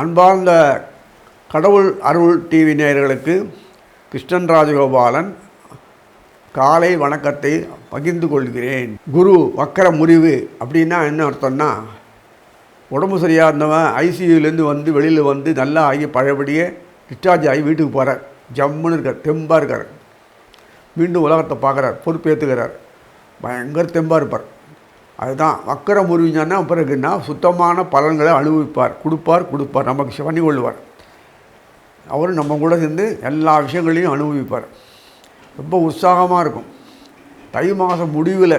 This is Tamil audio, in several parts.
அன்பார்ந்த கடவுள் அருள் டிவி நேயர்களுக்கு கிருஷ்ணன் ராஜகோபாலன் காலை வணக்கத்தை பகிர்ந்து கொள்கிறேன். குரு வக்கர முறிவு அப்படின்னா என்ன அர்த்தம்னா உடம்பு சரியாக இருந்தவன் ஐசியூலேருந்து வந்து வெளியில் வந்து நல்லா ஆகி பழையபடியே டிஸ்சார்ஜ் ஆகி வீட்டுக்கு போகிறார் ஜம்முன்னு இருக்கார் தெம்பாக இருக்கார். மீண்டும் உலகத்தை பார்க்குறார் பொறுப்பேற்றுக்கிறார் பயங்கர தெம்பாக இருப்பார். அதுதான். வக்கர முறிவிஞ்சான்னா பிறகுன்னா சுத்தமான பலன்களை அனுபவிப்பார். கொடுப்பார் கொடுப்பார். நமக்கு பண்ணி கொள்வார். அவரும் நம்ம கூட சேர்ந்து எல்லா விஷயங்களையும் அனுபவிப்பார். ரொம்ப உற்சாகமாக இருக்கும். தை மாதம் முடிவில்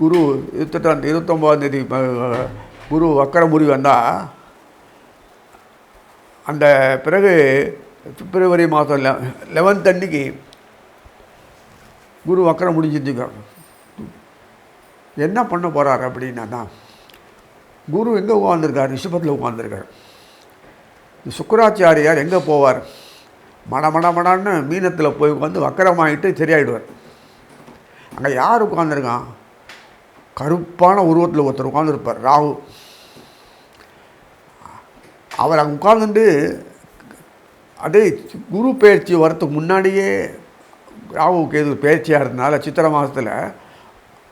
குரு இருபத்தெட்டாம் இருபத்தொம்போதாம் தேதி குரு வக்கர முறிவு வந்தால் அந்த பிறகு பிப்ரவரி மாதம் லெவன்த் அன்னைக்கு குரு வக்கரம் முடிஞ்சிருச்சுங்க. என்ன பண்ண போகிறார் அப்படின்னா தான் குரு எங்கே உட்காந்துருக்கார் ரிஷபத்தில் உட்காந்துருக்கார் சுக்கராச்சாரியார் எங்கே போவார்? மட மீனத்தில் போய் உட்காந்து வக்கரமாயிட்டு சரியாயிடுவார். அங்கே யார் உட்காந்துருக்கான் கருப்பான உருவத்தில் ஒருத்தர் உட்காந்துருப்பார் ராகு. அவர் அங்கே உட்காந்துட்டு அதே குரு பயிற்சி வரத்துக்கு முன்னாடியே ராகு கேது பயிற்சியாக இருந்தனால சித்திரை மாதத்தில்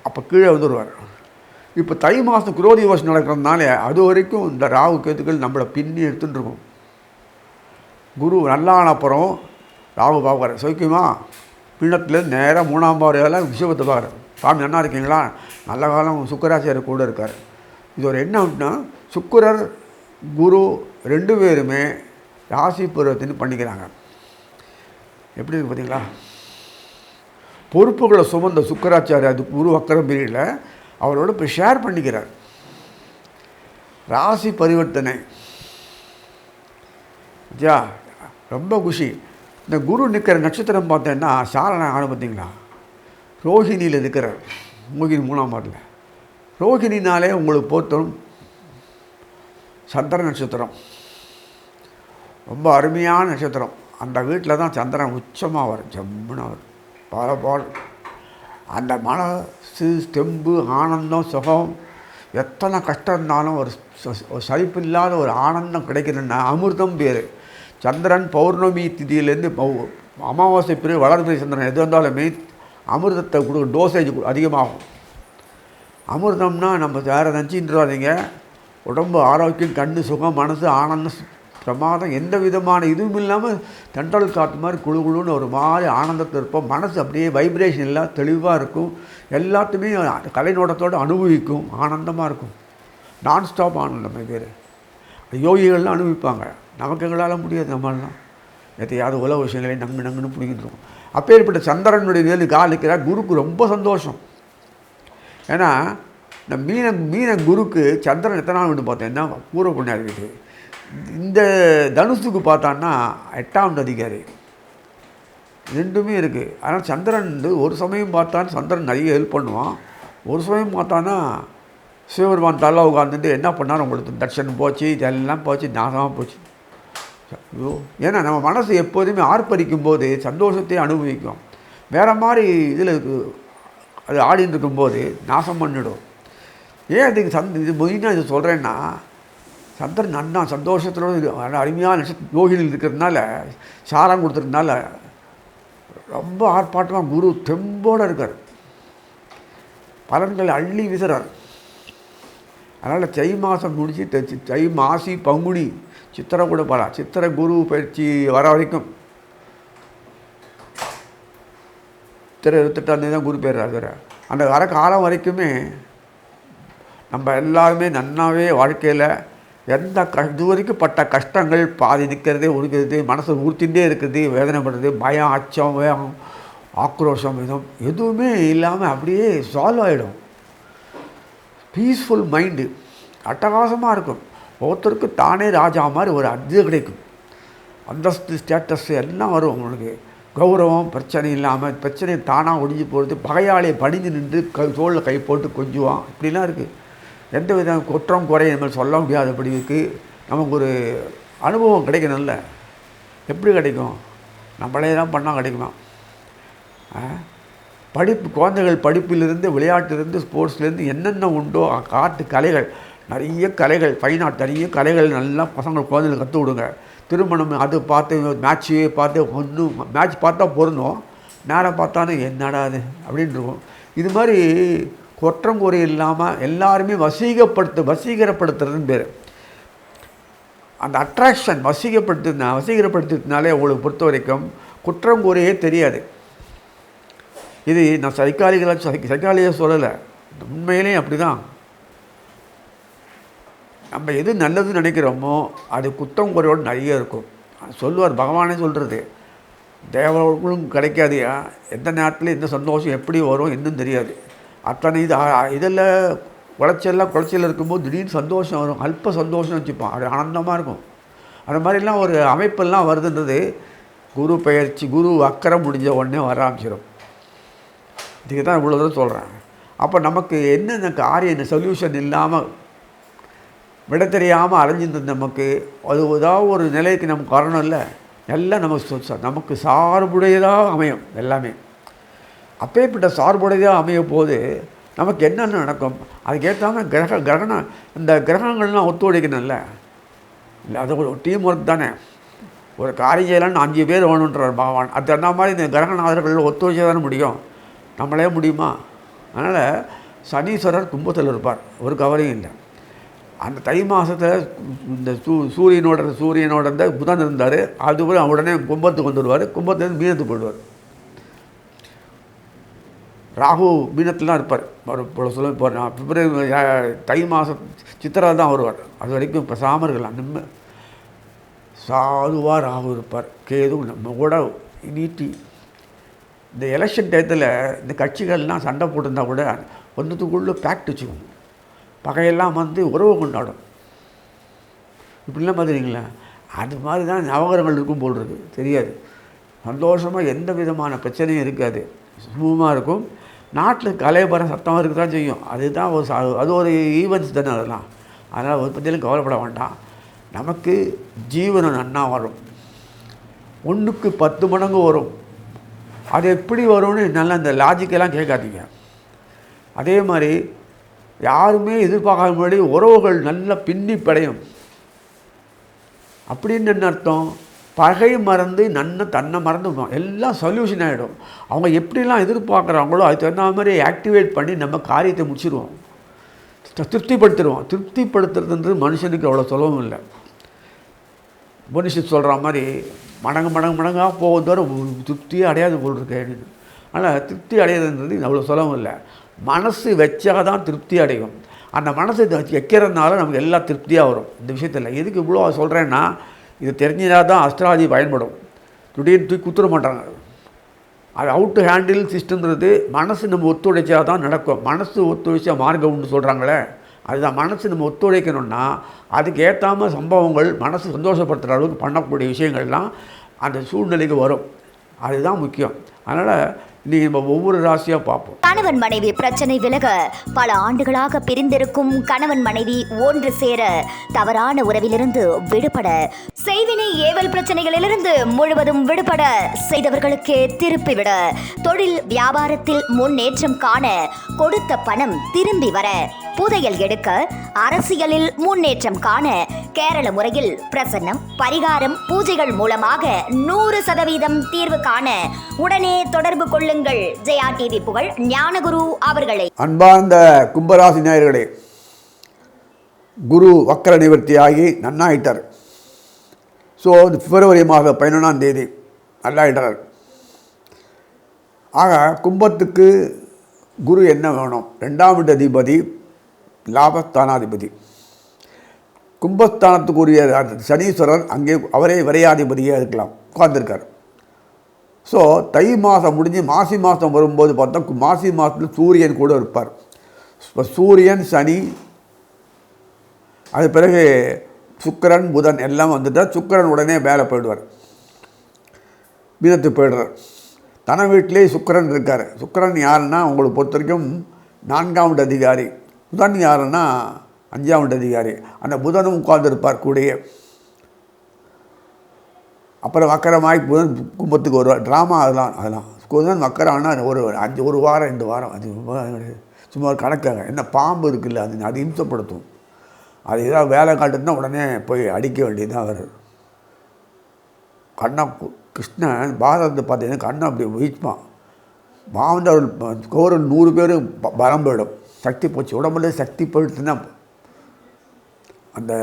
அப்போ கீழே வந்துடுவார் இப்போ தை மாதம் குரோதி வருஷம் நடக்கிறதுனால அது வரைக்கும் இந்த ராகு கேதுக்கள் நம்மளை பின்னி எடுத்துட்டு இருக்கும். குரு நல்லான அப்புறம் ராகு பார்க்குறாரு சௌக்கியமா? பின்னத்துலேருந்து நேராக மூணாம் பாறையால் விஷயத்தை பார்க்குறாரு சாமி நல்லா இருக்கீங்களா? நல்ல காலம். சுக்கராச்சாரியர் கூட இருக்கார். இது ஒரு என்ன அப்படின்னா சுக்கிரர் குரு ரெண்டு பேருமே ராசி பருவத்தின்னு பண்ணிக்கிறாங்க. எப்படி இருக்கு பார்த்தீங்களா பொறுப்புகளை சுமந்த சுக்கராச்சாரியா அது குரு வக்கரம் பீரியடில் அவரோட இப்போ ஷேர் பண்ணிக்கிறார். ராசி பரிவர்த்தனை. ஜா ரொம்ப குஷி. இந்த குரு நிற்கிற நட்சத்திரம் பார்த்தேன்னா சாரண ஆணு பார்த்தீங்களா? ரோஹிணியில் இருக்கிறார் மூகின் மூணாம் பாட்டில். ரோஹிணினாலே உங்களுக்கு போத்தரும் சந்திர நட்சத்திரம். ரொம்ப அருமையான நட்சத்திரம். அந்த வீட்டில் தான் சந்திரன் உச்சமாக வரும் ஜம்முன்னு வரும் பல அந்த மனசு தெம்பு ஆனந்தம் சுகம் எத்தனை கஷ்டம் இருந்தாலும் ஒரு ச- இல்லாத ஒரு ஆனந்தம் கிடைக்கணுன்னா அமிர்தம் பேர் சந்திரன் பௌர்ணமி திதியிலேருந்து அமாவாசை பிறகு வளர்பிறை சந்திரன் எது வந்தாலுமே அமிர்தத்தை கொடுக்க டோசேஜ் அதிகமாகும். அமிர்தம்னா நம்ம வேறு நினச்சின்றாதீங்க உடம்பு ஆரோக்கியம் கண்ணு சுகம் மனசு ஆனந்தம் பிரமாதம் எந்த விதமான இதுவும் இல்லாமல் தண்டல் காற்று மாதிரி குழு குழுன்னு ஒரு மாதிரி ஆனந்தத்தில் இருப்போம். மனசு அப்படியே வைப்ரேஷன் எல்லாம் தெளிவாக இருக்கும். எல்லாத்தையுமே கலைநோட்டத்தோடு அனுபவிக்கும். ஆனந்தமாக இருக்கும். நான் ஸ்டாப் ஆனந்தம் பேர் யோகிகள்லாம் அனுபவிப்பாங்க. நமக்கு எங்களால் முடியாது நம்மளாம் எத்தையாவது உலக விஷயங்களை நங்கு நங்குன்னு பிடிக்கிட்டு அப்பேற்பட்ட சந்திரனுடைய வேலு காலிக்கிறார் குருக்கு ரொம்ப சந்தோஷம். ஏன்னா இந்த மீன மீன குருக்கு சந்திரன் எத்தனை நாள் விட்டு பார்த்தேன்னா பூர்வ இருக்குது இந்த தனுசுக்கு பார்த்தான்னா எட்டாம் அதிகாரி. ரெண்டுமே இருக்குது ஆனால் சந்திரன் வந்து ஒரு சமயம் பார்த்தான் சந்திரன் நிறைய ஹெல்ப் பண்ணுவான். ஒரு சமயம் பார்த்தான்னா சிவபெருமான் தலை உட்காந்துட்டு என்ன பண்ணார்? உங்களுக்கு தட்சணம் போச்சு இதெல்லாம் போச்சு நாசமாக போச்சு. ஐயோ. ஏன்னா நம்ம மனசு எப்போதுமே ஆர்ப்பரிக்கும் போது சந்தோஷத்தை அனுபவிக்கும். வேறு மாதிரி இதில் அது ஆடின்னு இருக்கும்போது நாசம் பண்ணிடும். ஏன் அதுக்கு சந்த் இது மெயினாக இது சொல்கிறேன்னா சந்திரன் நன்னா சந்தோஷத்தோடு இது அருமையான நட்சத்திர யோகிகள் இருக்கிறதுனால சாரம் கொடுத்துருக்கனால ரொம்ப ஆர்ப்பாட்டமாக குரு தெம்போடு இருக்கார். பலன்களை அள்ளி விசிறார். அதனால் தை மாதம் முடிச்சு தை- தை மாசி பங்குனி சித்திரை கூட போகலாம் சித்திரை குரு பயிற்சி வர வரைக்கும். சித்திரை இருபத்தெட்டாந்தேதி தான் குரு பேர் வேறு அந்த வர காலம் வரைக்குமே நம்ம எல்லாருமே நன்னாவே வாழ்க்கையில் எந்த க இது வரைக்கும் பட்ட கஷ்டங்கள் பாதி நிற்கிறது ஒடுக்கிறது மனசை இருக்கிறது இருக்குது வேதனைப்படுறது பயம் அச்சம் வேகம் ஆக்ரோஷம் விதம் எதுவுமே இல்லாமல் அப்படியே சால்வ் ஆகிடும் பீஸ்ஃபுல் மைண்டு அட்டகாசமாக இருக்கும். ஒவ்வொருத்தருக்கும் தானே ராஜா மாதிரி ஒரு அது கிடைக்கும். அந்தஸ்து ஸ்டேட்டஸ் எல்லாம் வரும் உங்களுக்கு. கௌரவம் பிரச்சனை இல்லாமல் பிரச்சனை தானாக ஒடிஞ்சு போகிறது பகையாளியை பணிஞ்சு நின்று க தோளில் கை போட்டு கொஞ்சுவான். இப்படிலாம் இருக்குது எந்த வித குற்றம் குறை நம்ம சொல்ல முடியாத இருக்குது நமக்கு ஒரு அனுபவம் கிடைக்கணும்ல. எப்படி கிடைக்கும்? நம்மளே தான் பண்ணால் கிடைக்குமா படிப்பு குழந்தைகள் படிப்பிலிருந்து விளையாட்டிலிருந்து ஸ்போர்ட்ஸ்லேருந்து என்னென்ன உண்டோ காட்டு கலைகள் நிறைய கலைகள் ஃபைன் ஆர்ட் நிறைய கலைகள் நல்லா பசங்களுக்கு குழந்தைகள் கற்றுக் கொடுங்க. திருமணம் அது பார்த்து மேட்ச்சு பார்த்து ஒன்றும் மேட்ச் பார்த்தா பொருந்தும். நேரம் பார்த்தானே என்னடா அது அப்படின்னு இருக்கும் இது மாதிரி குற்றம் குறை இல்லாமல் எல்லாருமே வசீகப்படுத்து வசீகரப்படுத்துறதுன்னு பேர். அந்த அட்ராக்ஷன் வசீகப்படுத்தினா வசீகரப்படுத்தினாலே உங்களுக்கு பொறுத்த வரைக்கும் குற்றம் குறையே தெரியாது. இது நான் சைக்காலிகளாக சை சைக்காலியாக சொல்லலை. உண்மையிலேயே அப்படி தான் நம்ம எது நல்லதுன்னு நினைக்கிறோமோ அது குற்றம் குறையோடு நிறைய இருக்கும். சொல்லுவார் பகவானே சொல்கிறது தேவர்களும் கிடைக்காதியா? எந்த நேரத்தில் எந்த சந்தோஷம் எப்படி வரும் இன்னும் தெரியாது. அத்தனை இது இதில் குளச்சல்லாம் குளச்சல் இருக்கும்போது திடீர்னு சந்தோஷம் வரும். அல்ப சந்தோஷம் வச்சுப்போம். அது ஆனந்தமாக இருக்கும். அந்த மாதிரிலாம் ஒரு அமைப்பெல்லாம் வருதுன்றது குரு பயிற்சி குரு அக்கறை முடிஞ்ச உடனே வர ஆரம்பிச்சிடும் இதுக்கு தான் இவ்வளோ தூரம் சொல்கிறேன் அப்போ நமக்கு என்னென்ன காரியம் சொல்யூஷன் இல்லாமல் விட தெரியாமல் அலைஞ்சிருந்த நமக்கு அது ஏதாவது ஒரு நிலைக்கு நமக்கு வரணும் இல்லை எல்லாம் நமக்கு நமக்கு சார்புடையதாக அமையும் எல்லாமே. அப்பேற்பட்ட சார்புடையதாக அமையும் போது நமக்கு என்னென்ன நடக்கும்? அதுக்கேற்றாம கிரக கிரகணம் இந்த கிரகங்கள்லாம் ஒத்துழைக்கணும்ல. இல்லை அது ஒரு டீம் ஒர்க் தானே. ஒரு காரியம் அஞ்சு பேர் வேணுன்றார் பகவான். அது தகுந்த மாதிரி இந்த கிரகநாதர்கள் ஒத்துழைச்சா தானே முடியும்? நம்மளே முடியுமா? அதனால் சனீஸ்வரர் கும்பத்தில் இருப்பார். ஒரு கவலையும் இல்லை. அந்த தை மாதத்தில் இந்த சூ சூரியனோட சூரியனோட இருந்த புதன் இருந்தார். அதுபோல் உடனே கும்பத்துக்கு வந்துடுவார். கும்பத்துலேருந்து மீனத்துக்கு போயிடுவார். ராகு மீனத்தில் தான் இருப்பார். ஒரு இப்போ சொல்ல இப்போ நான் பிப்ரவரி தை மாதம் சித்திரா தான் வருவார். அது வரைக்கும் இப்போ சாமர்கள் நிம்ம. சாதுவாக ராகு இருப்பார். கேது நம்ம கூட நீட்டி இந்த எலெக்ஷன் டயத்தில் இந்த கட்சிகள்லாம் சண்டை போட்டிருந்தா கூட ஒன்றுத்துக்குள்ளே பேக்ட் வச்சுக்கோங்க பகையெல்லாம் வந்து உறவு கொண்டாடும். இப்படிலாம் பார்த்துறீங்களா அது மாதிரி தான் நவகரங்கள் இருக்கும் போல் இருக்குது தெரியாது. சந்தோஷமாக எந்த விதமான பிரச்சனையும் இருக்காது. சுமூகமாக இருக்கும். நாட்டில் கலையபரம் சத்தமாக இருக்க தான் செய்யும். அதுதான் ஒரு அது ஒரு ஈவெண்ட்ஸ் தானே அதெல்லாம். அதனால் ஒரு பற்றியும் கவலைப்பட வேண்டாம். நமக்கு ஜீவனம் நன்னா வரும். ஒன்றுக்கு பத்து மடங்கு வரும். அது எப்படி வரும்னு நல்லா இந்த லாஜிக்கெல்லாம் கேட்காதீங்க. அதே மாதிரி யாருமே எதிர்பார்க்காத முன்னாடி உறவுகள் நல்லா பின்னி படையும். அப்படின்னு என்ன அர்த்தம்? பகை மறந்து நன்னை தன்னை மறந்து எல்லாம் சொல்யூஷன் ஆகிடும் அவங்க எப்படிலாம் எதிர்பார்க்குறாங்களோ அதுக்கு தகுந்த மாதிரி ஆக்டிவேட் பண்ணி நம்ம காரியத்தை முடிச்சிடுவோம் திருப்திப்படுத்திடுவோம் திருப்திப்படுத்துறதுன்றது மனுஷனுக்கு அவ்வளோ சுலபம் இல்லை. உபனிஷத் சொல்கிற மாதிரி மடங்கு மடங்கு மடங்காக போக தவிர திருப்தியே அடையாது போல் இருக்கு அப்படின்னு ஆனால் திருப்தி அடையிறதுன்றது அவ்வளோ சுலபம் இல்லை. மனசு வச்சா தான் திருப்தி அடையும். அந்த மனசை வைக்கிறதுனால நமக்கு எல்லாம் திருப்தியாக வரும். இந்த விஷயத்தில் எதுக்கு இவ்வளோ சொல்கிறேன்னா இது தெரிஞ்சதாக தான் அஸ்ட்ராலஜி பயன்படும். திடீர்னு தூக்கி குத்துற மாட்டாங்க. அது அவுட் ஹேண்டில் சிஸ்டம்ன்றது மனசு நம்ம ஒத்துழைச்சா தான் நடக்கும். மனசு ஒத்துழைச்சா மார்க்கம்னு சொல்கிறாங்களே அதுதான் மனசு நம்ம ஒத்துழைக்கணும்னா அதுக்கு சம்பவங்கள் மனசு சந்தோஷப்படுத்துகிற அளவுக்கு பண்ணக்கூடிய விஷயங்கள்லாம் அந்த சூழ்நிலைக்கு வரும். அதுதான் முக்கியம். அதனால் இன்னைக்கு நம்ம ஒவ்வொரு ராசியாக பார்ப்போம். கணவன் மனைவி பிரச்சனை விலக பல ஆண்டுகளாக பிரிந்திருக்கும் கணவன் மனைவி ஒன்று சேர தவறான உறவிலிருந்து விடுபட செய்வினை ஏவல் பிரச்சனைகளிலிருந்து முழுவதும் விடுபட செய்தவர்களுக்கே திருப்பிவிட தொழில் வியாபாரத்தில் முன்னேற்றம் காண கொடுத்த பணம் திரும்பி வர புதையல் எடுக்க அரசியலில் முன்னேற்றம் காண கேரள முறையில் பிரசன்னம் பரிகாரம் பூஜைகள் மூலமாக நூறு சதவீதம் தீர்வு காண உடனே தொடர்பு கொள்ளுங்கள். ஜெயா டிவி புகழ் ஞானகுரு அவர்களை. அன்பார்ந்த கும்பராசி நேயர்களே குரு வக்கர நிவர்த்தியாகி நன்னாயிட்டார். ஸோ பிப்ரவரி மாதம் பதினொன்றாம் தேதி நல்லாயிட்டார். ஆக கும்பத்துக்கு குரு என்ன வேணும்? ரெண்டாம் வீட்டு அதிபதி லாபஸ்தானாதிபதி. கும்பஸ்தானத்துக்குரிய சனீஸ்வரர் அங்கே அவரே விரையாதிபதியாக இருக்கலாம். உட்கார்ந்துருக்கார். ஸோ தை மாதம் முடிஞ்சு மாசி மாதம் வரும்போது பார்த்தா மாசி மாதத்தில் சூரியன் கூட இருப்பார். இப்போ சூரியன் சனி அது பிறகு சுக்கிரன் புதன் எல்லாம் வந்துட்டால் சுக்கிரன் உடனே மேலே போயிடுவார். மீனத்துக்கு போயிடுறார். தன வீட்டிலே சுக்கிரன் இருக்கார். சுக்கிரன் யாருன்னா உங்களுக்கு பொறுத்த வரைக்கும் நான்காம் அதிகாரி. புதன் யாருன்னா அஞ்சாம் அதிகாரி. அந்த புதனும் உட்கார்ந்துருப்பார் கூடயே. அப்புறம் வக்கரமாய் புதன் கும்பத்துக்கு வருவார். ட்ராமா அதெல்லாம் அதெல்லாம். புதன் ஆனால் ஒரு அஞ்சு ஒரு வாரம் ரெண்டு வாரம். அது சும்மா ஒரு கணக்காக என்ன பாம்பு இருக்குல்ல அது அது இம்சப்படுத்தும். அது ஏதாவது வேலை காட்டுன்னா உடனே போய் அடிக்க வேண்டியதுதான் வரும் கண்ணா கிருஷ்ணன் பாரதத்தை பார்த்தீங்கன்னா கண்ணை அப்படி வீழ்ப்பான் மாவந்தவர்கள் கோரல் நூறு பேர் பலம் போயிடும். சக்தி போச்சு. உடம்புல சக்தி போயிடுத்துனா அந்த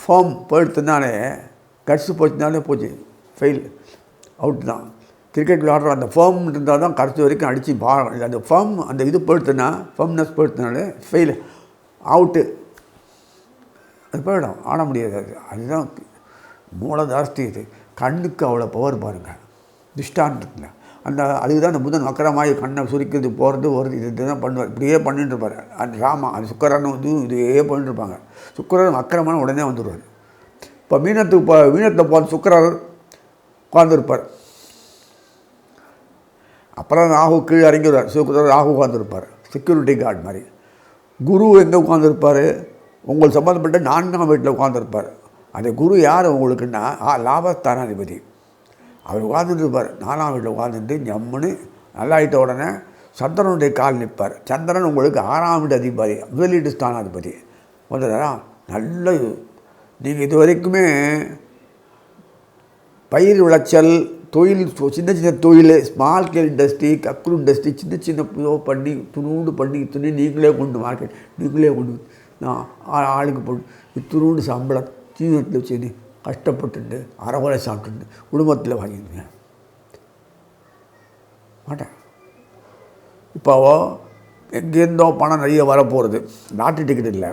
ஃபோம் போயிடுத்துனாலே கட்ஸு போச்சுனாலே போச்சு. ஃபெயில் அவுட் தான். கிரிக்கெட் விளாடுற அந்த ஃபார்ம் இருந்தால் தான் கடைசி வரைக்கும் அடித்து பா அந்த ஃபார்ம் அந்த இது போயிடுத்துனா ஃபர்ம்னஸ் போயிடுத்துனாலே ஃபெயில் அவுட்டு அது போயிடும். ஆட முடியாது. அது அதுதான் மூளை ஜாஸ்தி இது. கண்ணுக்கு அவ்வளோ பவர் பாருங்கள் திஷ்டாந்தத்தில். அந்த அதுக்கு தான் அந்த புதன் வக்கரமாகி கண்ணை சுருக்கிறது போகிறது வருது இது இதுதான் பண்ணுவார் இப்படியே பண்ணிட்டு இருப்பார். அந்த ராமா அந்த சுக்கரன் வந்து இதே பண்ணிட்டு இருப்பாங்க. சுக்கரன் வக்கரமான உடனே வந்துடுவார் இப்போ மீனத்துக்கு இப்போ மீனத்தில் போகிற சுக்கரர் உட்காந்துருப்பார் அப்புறம் ராகு கீழே இறங்கிடுவார். சுக்கரர் ராகு உட்காந்துருப்பார் செக்யூரிட்டி கார்டு மாதிரி. குரு எங்கே உட்காந்துருப்பார் உங்களுக்கு சம்மந்தப்பட்ட நான்காம் வீட்டில் உட்காந்துருப்பார் அந்த குரு யார் உங்களுக்குன்னா? ஆ லாபஸ்தானாதிபதி. அவர் உட்காந்துருப்பார் நானாம் நாலாம் வீட்டில் உட்காந்துட்டு ஜம்முன்னு நல்லாயிட்ட உடனே சந்திரனுடைய கால் நிற்பார். சந்திரன் உங்களுக்கு ஆறாம் வீட்டு அதிபதி முதலீட்டு ஸ்தானாதிபதி. வந்துடுறா நல்ல நீங்கள் இது வரைக்குமே பயிர் விளைச்சல் தொழில் சின்ன சின்ன தொழில் ஸ்மால் ஸ்கேல் இண்டஸ்ட்ரி கக்குரு இண்டஸ்ட்ரி சின்ன சின்ன இதோ பண்ணி துணூண்டு பண்ணி துணி நீங்களே கொண்டு மார்க்கெட் நீங்களே கொண்டு நான் ஆளுக்கு போட்டு துணூண்டு சம்பளம் தீவனத்தில் வச்சு கஷ்டப்பட்டுண்டு அறகுறை சாப்பிட்டுண்டு குடும்பத்தில் வாங்கிடுங்க மாட்டேன் இப்போ எங்கேருந்தோ பணம் நிறைய வரப்போகிறது நாட்டு டிக்கெட் இல்லை.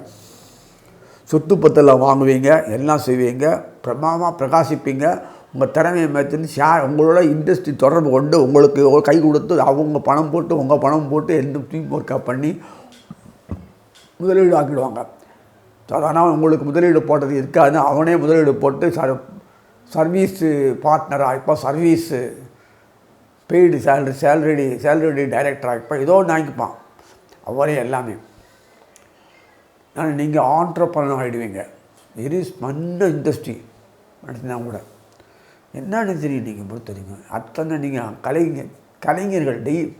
சொத்து பத்தெல்லாம் வாங்குவீங்க எல்லாம் செய்வீங்க பிரமாமாக பிரகாசிப்பீங்க உங்கள் திறமையை மேற்கொண்டு ஷேர் உங்களோட இண்டஸ்ட்ரி தொடர்பு கொண்டு உங்களுக்கு கை கொடுத்து அவங்க பணம் போட்டு உங்கள் பணம் போட்டு எந்த டீம் ஒர்க்காக பண்ணி முதலீடு ஆக்கிடுவாங்க. ஆனால் உங்களுக்கு முதலீடு போட்டது இருக்காதுன்னு அவனே முதலீடு போட்டு சர் சர்வீஸு பார்ட்னராக இப்போ service paid salary salary salary டைரக்டராக இப்போ ஏதோ ஒன்று வாங்கிப்பான். அவரே எல்லாமே. ஆனால் நீங்கள் ஆண்டர்பனர் ஆகிடுவீங்க வெரி ஸ்மண்ட இண்டஸ்ட்ரி மனுஷன் கூட. என்னன்னு தெரியும் நீங்கள் பொறுத்தவரைங்க அத்தனை நீங்கள் கலைஞர் கலைஞர்கள் டெய்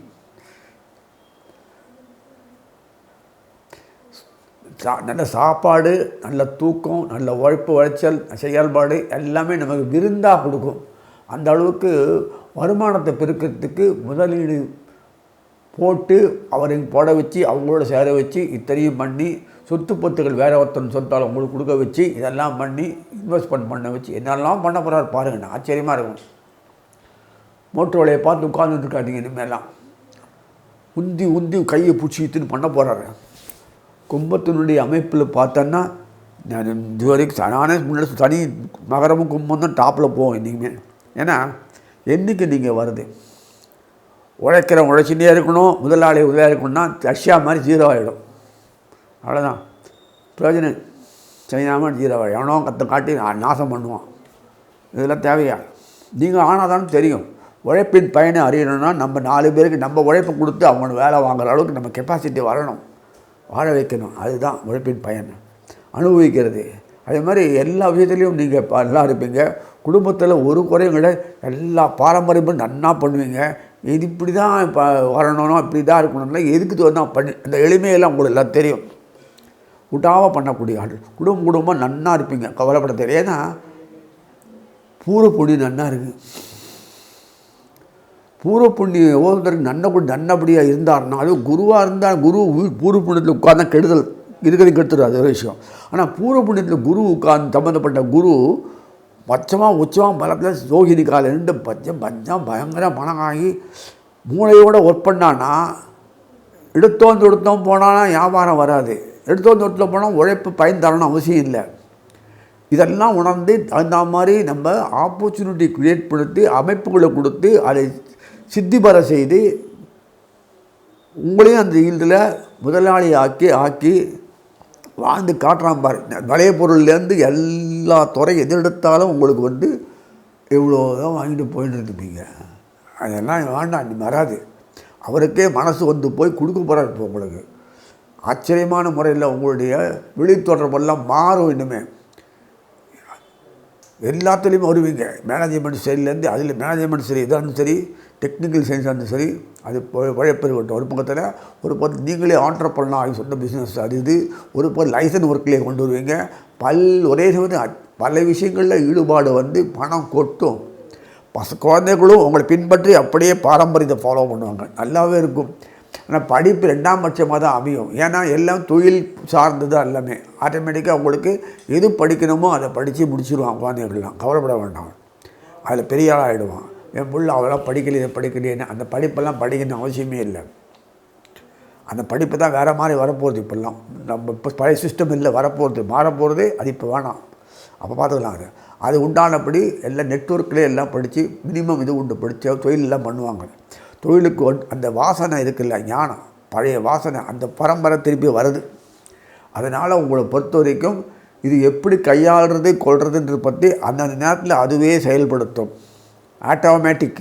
சா நல்ல சாப்பாடு நல்ல தூக்கம் நல்ல உழைப்பு உழைச்சல் செயல்பாடு எல்லாமே நமக்கு விருந்தாக கொடுக்கும். அந்த அளவுக்கு வருமானத்தை பெருக்கிறதுக்கு முதலீடு போட்டு அவரை போட வச்சு அவங்களோட சேர வச்சு இத்தனையும் பண்ணி சொத்து பத்துகள் வேற ஒருத்தன் சொத்தால் உங்களுக்கு கொடுக்க வச்சு இதெல்லாம் பண்ணி இன்வெஸ்ட்மெண்ட் பண்ண வச்சு என்னெல்லாம் பண்ண போகிறாரு பாருங்கண்ணா ஆச்சரியமாக இருக்கும். மோட்டர் வலையை பார்த்து உட்காந்துருக்காதீங்க இனிமேலாம். உந்தி உந்தி கையை பிடிச்சிட்டுன்னு பண்ண போகிறாரு கும்பத்தினுடைய அமைப்பில் பார்த்தோன்னா நான் இது வரைக்கும் நானே முன்னாடி தனி மகரமும் கும்பம் தான் டாப்பில் போவோம் இன்றைக்குமே ஏன்னா என்றைக்கு நீங்கள் வருது? உழைக்கிறவன் உழைச்சிட்டே இருக்கணும் முதலாளி உதவியாக இருக்கணும்னா ரஷ்யா மாதிரி ஜீரோ ஆகிடும் அவ்வளோதான் பிரயோஜனம் செய்யாமல் ஜீரோ ஆகிடும் எவனோ கற்று காட்டி நான் நாசம் பண்ணுவான். இதெல்லாம் தேவையா? நீங்கள் ஆனால் தெரியும். உழைப்பின் பயனை அறியணும்னா நம்ம நாலு பேருக்கு நம்ம உழைப்பு கொடுத்து அவங்க வேலை வாங்குற அளவுக்கு நம்ம கெப்பாசிட்டி வரணும். வாழ வைக்கணும். அதுதான் உழைப்பின் பயன். அனுபவிக்கிறது. அதே மாதிரி எல்லா விஷயத்துலையும் நீங்கள் நல்லா இருப்பீங்க. குடும்பத்தில் ஒரு குறையும் கூட எல்லா பாரம்பரியமும் நன்னா பண்ணுவீங்க. இது இப்படி தான் இப்போ வரணும் இப்படி தான் இருக்கணும்னா எதுக்கு தான் பண்ணி அந்த எளிமையெல்லாம் உங்களுக்கு எல்லாம் தெரியும். விட்டாமல் பண்ணக்கூடிய ஆள். குடும்பம் குடும்பமாக நன்னா இருப்பீங்க. கவலைப்பட தெரியும் ஏன்னா பூர்வ புண்ணியம் நன்னா இருக்குது பூர்வ புண்ணியம் ஒவ்வொருத்தருக்கு நன்னபடியாக நல்லபடியாக அதுவும் குருவாக இருந்தால் குரு பூர்வ புண்ணியத்தில் உட்கார்ந்தா கெடுதல். இருக்கிறது கெடுத்துடும் அது ஒரு விஷயம். ஆனால் பூர்வ புண்ணியத்தில் குரு உட்கார்ந்து சம்மந்தப்பட்ட குரு பச்சமாக உச்சமாக பலத்தில் யோகினி கால ரெண்டு பச்சம் பஞ்சம் பயங்கர பணமாகி மூளையோடு ஒர்க் பண்ணான்னா எடுத்தோம் தொடுத்தோம் போனான்னா வியாபாரம் வராது. எடுத்தோம் தொடுத்தோம் போனால் உழைப்பு பயன் தரணும் அவசியம் இல்லை. இதெல்லாம் உணர்ந்து தகுந்த மாதிரி நம்ம ஆப்பர்ச்சுனிட்டி க்ரியேட் கொடுத்து அமைப்புகளை கொடுத்து அதை சித்தி பெற செய்து உங்களையும் அந்த இதில் முதலாளி ஆக்கி ஆக்கி வாழ்ந்து காட்டுறான் பாரு. வளைய பொருள்லேருந்து எல்லா துறை எது எடுத்தாலும் உங்களுக்கு வந்து இவ்வளோ தான் வாங்கிட்டு போயிட்டு இருப்பீங்க அதெல்லாம் வேண்டாம் நீ வராது. அவருக்கே மனசு வந்து போய் கொடுக்க போகிறார் இப்போ உங்களுக்கு. ஆச்சரியமான முறையில் உங்களுடைய விழித்தொடர்பெல்லாம் மாறும் இனிமே எல்லாத்துலேயுமே வருவீங்க. மேனேஜ்மெண்ட் சரியிலேருந்து அதில் மேனேஜ்மெண்ட் சரி இதாலும் சரி டெக்னிக்கல் சயின்ஸாக இருந்தாலும் சரி அது உழைப்பெருகட்டும் ஒரு பக்கத்தில் ஒரு பக்கம் நீங்களே ஆண்டர் பண்ணலாம் சொந்த பிஸ்னஸ் அது இது ஒரு பக்கம் லைசன்ஸ் ஒர்க்லேயே கொண்டு வருவீங்க. பல் ஒரே சமயத்தில் பல விஷயங்களில் ஈடுபாடு வந்து பணம் கொட்டும். பச குழந்தைகளும் உங்களை பின்பற்றி அப்படியே பாரம்பரியத்தை ஃபாலோ பண்ணுவாங்க. நல்லாவே இருக்கும். ஆனால் படிப்பு ரெண்டாம் பட்சமாக தான் அமையும். ஏன்னா எல்லாம் தொழில் சார்ந்தது தான் எல்லாமே. ஆட்டோமேட்டிக்காக உங்களுக்கு எது படிக்கணுமோ அதை படித்து முடிச்சிருவான் குழந்தைகள்லாம். கவலைப்பட வேண்டாம். அதில் பெரிய ஆளாக ஆகிடுவான் என் புள்ள அவ்வளோ படிக்கலையே படிக்கலையேன்னு அந்த படிப்பெல்லாம் படிக்கணும் அவசியமே இல்லை. அந்த படிப்பு தான் வேறு மாதிரி வரப்போகிறது இப்போல்லாம். நம்ம இப்போ பழைய சிஸ்டம் இல்லை வரப்போகிறது மாறப்போகிறது அது இப்போ வேணாம். அப்போ பார்த்துக்கலாம் அது. அது உண்டானபடி எல்லாம் நெட்ஒர்க்லேயே எல்லாம் படித்து மினிமம் இது உண்டு. படித்து தொழிலெல்லாம் பண்ணுவாங்க. தொழிலுக்கு அந்த வாசனை இருக்குல்ல ஞானம் பழைய வாசனை அந்த பரம்பரை திருப்பி வருது. அதனால் உங்களை பொறுத்த வரைக்கும் இது எப்படி கையாளுறது கொள்றதுன்றது பற்றி அந்தந்த நேரத்தில் அதுவே செயல்படுத்தும். ஆட்டோமேட்டிக்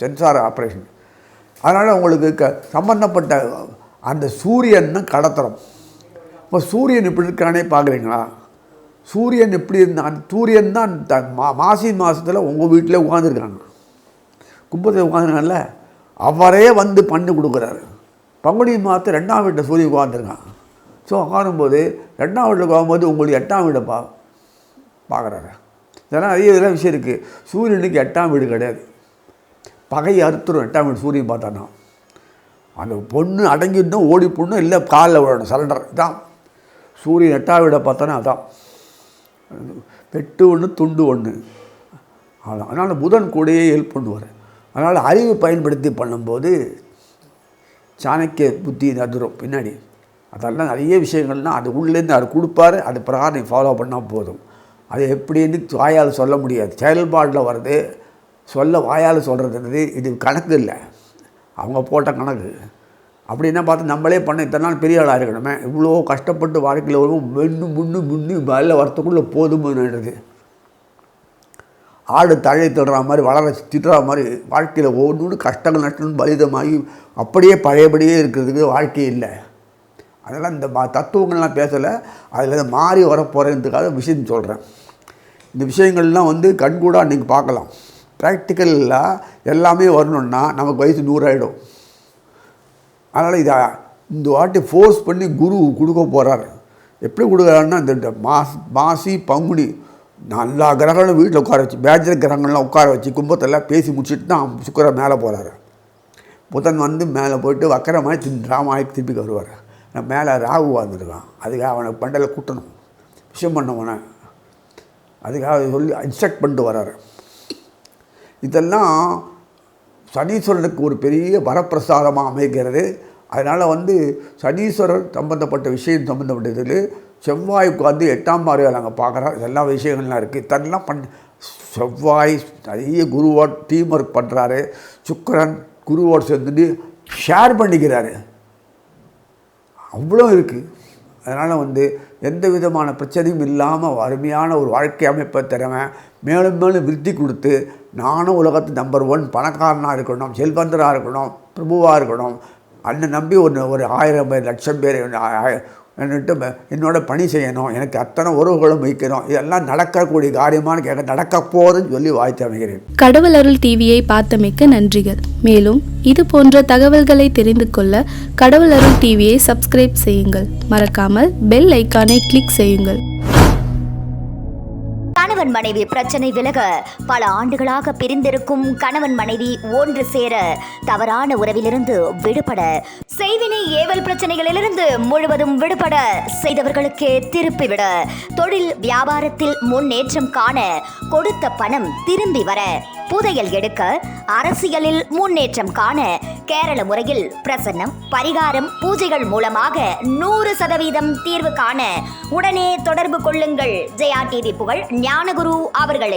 சென்சார் ஆப்ரேஷன் அதனால் உங்களுக்கு க சம்மந்தப்பட்ட அந்த சூரியன் கடத்துறோம். இப்போ சூரியன் இப்படி இருக்கானே பார்க்குறீங்களா சூரியன் எப்படி இருந்தான் அந்த சூரியன் தான் த மா மாசி மாதத்தில் உங்கள் வீட்டில் உட்காந்துருக்காங்க கும்பத்தில் உட்காந்துருக்கான்ல அவரே வந்து பண்ணி கொடுக்குறாரு. பங்குனி மாதத்து ரெண்டாம் வீட்டில் சூரியன் உட்காந்துருக்கான் ஸோ உட்காரும்போது ரெண்டாம் வீட்டில் உட்காரும்போது உங்களுக்கு எட்டாம் வீடை பா பார்க்குறாரு. இதெல்லாம் நிறைய இதெல்லாம் விஷயம் இருக்குது சூரியனுக்கு எட்டாம் வீடு கிடையாது. பகை அறுத்துரும். எட்டாம் வீடு சூரியன் பார்த்தானா அந்த பொண்ணு அடங்கிட்டோம் ஓடி பொண்ணும் இல்லை காலில் விழணும். சரண்டர் இதான். சூரியன் எட்டாம் வீடை பார்த்தோன்னா அதான். பெட்டு ஒன்று துண்டு ஒன்று அதான். அதனால் புதன் கூடயே ஹெல்ப் பண்ணுவார். அதனால் அறிவு பயன்படுத்தி பண்ணும்போது சாணக்கிய புத்தி நதுரும் பின்னாடி. அதெல்லாம் நிறைய விஷயங்கள்லாம் அது உள்ளேருந்து அவர் கொடுப்பாரு அது பிரகாரம் நீ ஃபாலோ பண்ணால் போதும். அது எப்படின்னு வாயால் சொல்ல முடியாது. செயல்பாட்டில் வருது சொல்ல வாயால் சொல்கிறதுன்றது இது கணக்கு இல்லை. அவங்க போட்ட கணக்கு. அப்படின்னா பார்த்து நம்மளே பண்ண இத்தனை நாள் பெரிய ஆளாக இருக்கணுமே? இவ்வளோ கஷ்டப்பட்டு வாழ்க்கையில் வரும் முன்னு முன்னு முன்னு மேலே வரத்துக்குள்ளே போதுமானது ஆடு தழை திடுற மாதிரி வளர திட்டுற மாதிரி வாழ்க்கையில் ஒவ்வொன்று கஷ்டங்கள் நஷ்டம் பலிதமாகி அப்படியே பழையபடியே இருக்கிறதுக்கு வாழ்க்கை இல்லை. அதெல்லாம் இந்த ம- தத்துவங்கள்லாம் பேசலை. அதில் மாறி வரப்போகிறதுக்காக விஷயம் சொல்கிறேன் இந்த விஷயங்கள்லாம் வந்து கண்கூடாக நீங்கள் பார்க்கலாம். ப்ராக்டிக்கலில் எல்லாமே வரணுன்னா நமக்கு வயசு நூறாயிடும். அதனால் இதை இந்த வாட்டி ஃபோர்ஸ் பண்ணி குரு கொடுக்க போகிறாரு எப்படி கொடுக்குறாருன்னா இந்த இந்த மாஸ் மாசி பங்குனி எல்லா கிரகங்களும் வீட்டில் உட்கார வச்சு பேஜர் கிரகங்கள்லாம் உட்கார வச்சு கும்பத்தெல்லாம் பேசி முடிச்சுட்டு தான் சுக்கரன் மேலே போகிறாரு புதன் வந்து மேலே போயிட்டு வக்கரமாய் தின் ராமாயி திருப்பி வருவார். நான் மேலே ராகு வந்துருக்கான் அதுக்காக அவனை பண்டலை கூட்டணும். விஷயம் பண்ணவனை. அதுக்காக சொல்லி இன்ஸ்ட்ரக்ட் பண்ணிட்டு வர்றாரு இதெல்லாம் சனீஸ்வரனுக்கு ஒரு பெரிய வரப்பிரசாதமாக அமைகிறது. அதனால் வந்து சனீஸ்வரர் சம்பந்தப்பட்ட விஷயம் சம்பந்தப்பட்டதில் செவ்வாய் உட்காந்து எட்டாம் பார்வையில் நாங்கள் பார்க்குறோம் இதெல்லாம் விஷயங்கள்லாம் இருக்குது. இதெல்லாம் பண் செவ்வாய் நிறைய குருவோட டீம் ஒர்க் பண்ணுறாரு. சுக்கரன் குருவோடு சேர்ந்துட்டு ஷேர் பண்ணிக்கிறாரு. அவ்வளோ இருக்குது. அதனால் வந்து எந்த விதமான பிரச்சனையும் இல்லாமல் அருமையான ஒரு வாழ்க்கை அமைப்பை தருவேன். மேலும் மேலும் விருத்தி கொடுத்து நானும் உலகத்து நம்பர் ஒன் பணக்காரனாக இருக்கணும் செல்வந்தராக இருக்கணும் பிரபுவாக இருக்கணும். அண்ணன் நம்பி ஒன்று ஒரு ஆயிரம் பேர் லட்சம் பேர் என்னோட பணி செய்யணும். எனக்கு அத்தனை உறவுகளும் வைக்கணும். இதெல்லாம் நடக்கக்கூடிய காரியமானு கேட்க நடக்க போகுதுன்னு சொல்லி வாழ்த்து அமைகிறேன். கடவுள் அருள் டிவியை பார்த்தமைக்க நன்றிகள். மேலும் இது போன்ற தகவல்களை தெரிந்து கொள்ள கடவுள் அருள் டிவியை சப்ஸ்கிரைப் செய்யுங்கள். மறக்காமல் பெல் ஐக்கானை கிளிக் செய்யுங்கள். கணவன் மனைவி பிரச்சனை விலக பல ஆண்டுகளாக பிரிந்திருக்கும் கணவன் மனைவி ஒன்று சேர தவறான உறவிலிருந்து விடுபட செய்வினை ஏவல் பிரச்சனைகளிலிருந்து முழுவதும் விடுபட செய்தவர்களுக்கே திருப்பிவிட தொழில் வியாபாரத்தில் முன்னேற்றம் காண கொடுத்த பணம் திரும்பி வர புதையல் எடுக்க அரசியலில் முன்னேற்றம் காண கேரள முறையில் பிரசன்னம் பரிகாரம் பூஜைகள் மூலமாக நூறு சதவீதம் தீர்வு காண உடனே தொடர்பு கொள்ளுங்கள். ஜெயா டிவி புகழ் ஞான ஞானகுரு அவர்களை